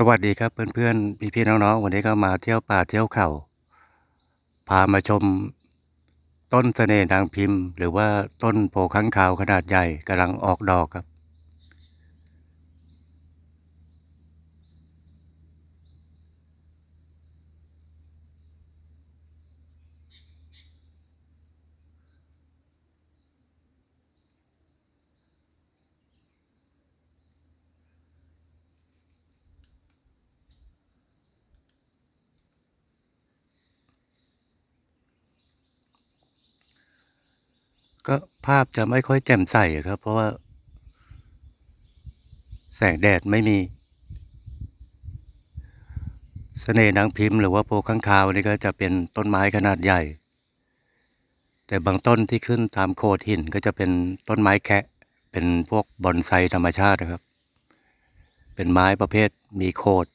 สวัสดีครับเพื่อนๆพี่ๆน้องๆวันนี้ก็มาเที่ยวป่าเที่ยวเขาพามาชม ต้นเสน่ห์นางพิมพ์ หรือว่าต้นโพค้างคาวขนาดใหญ่กำลังออกดอกครับ ก็ภาพจะไม่ค่อยแจ่มใสครับ เพราะว่า แสงแดดไม่มีเสน่ห์นางพิมพ์หรือว่าโพค้างคาวนี่ก็จะเป็นต้นไม้ขนาดใหญ่ แต่บางต้นที่ขึ้นตามโขดหินก็จะเป็นต้นไม้แคะเป็นพวกบอนไซธรรมชาตินะครับ เป็นไม้ประเภทมีโคด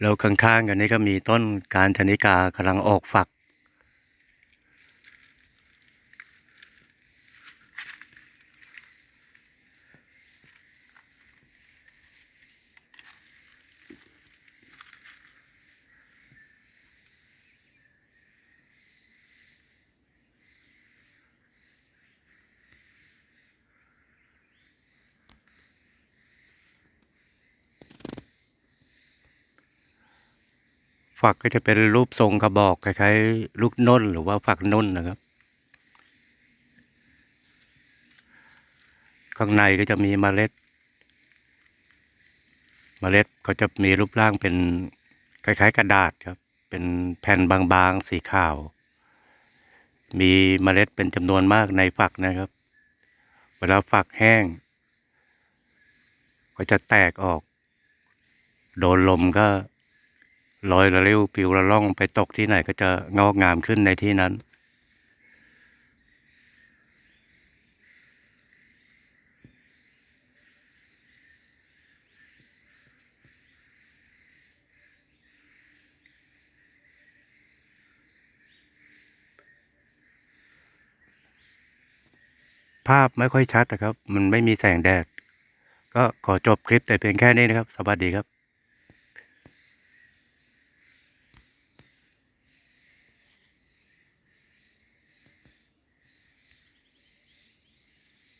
แล้วข้างๆกันนี้ก็มีต้นการชนิกากำลังออกฝัก ฝักก็จะเป็นรูปทรงกระบอกคล้ายๆลูกน้นหรือว่าฝักน้นนะครับ ข้างในก็จะมีเมล็ด เมล็ดก็จะมีรูปร่างเป็นคล้ายๆกระดาษครับ เป็นแผ่นบางๆสีขาว มีเมล็ดเป็นจำนวนมากในฝักนะครับ เวลาฝักแห้ง ก็จะแตกออก โดนลมก็ ลอยระเร็วปิวระล่องไปตกที่ไหนก็จะงอกงามขึ้นในที่นั้น ภาพไม่ค่อยชัดนะครับ มันไม่มีแสงแดด ก็ขอจบคลิปแต่เพียงแค่นี้นะครับ สวัสดีครับ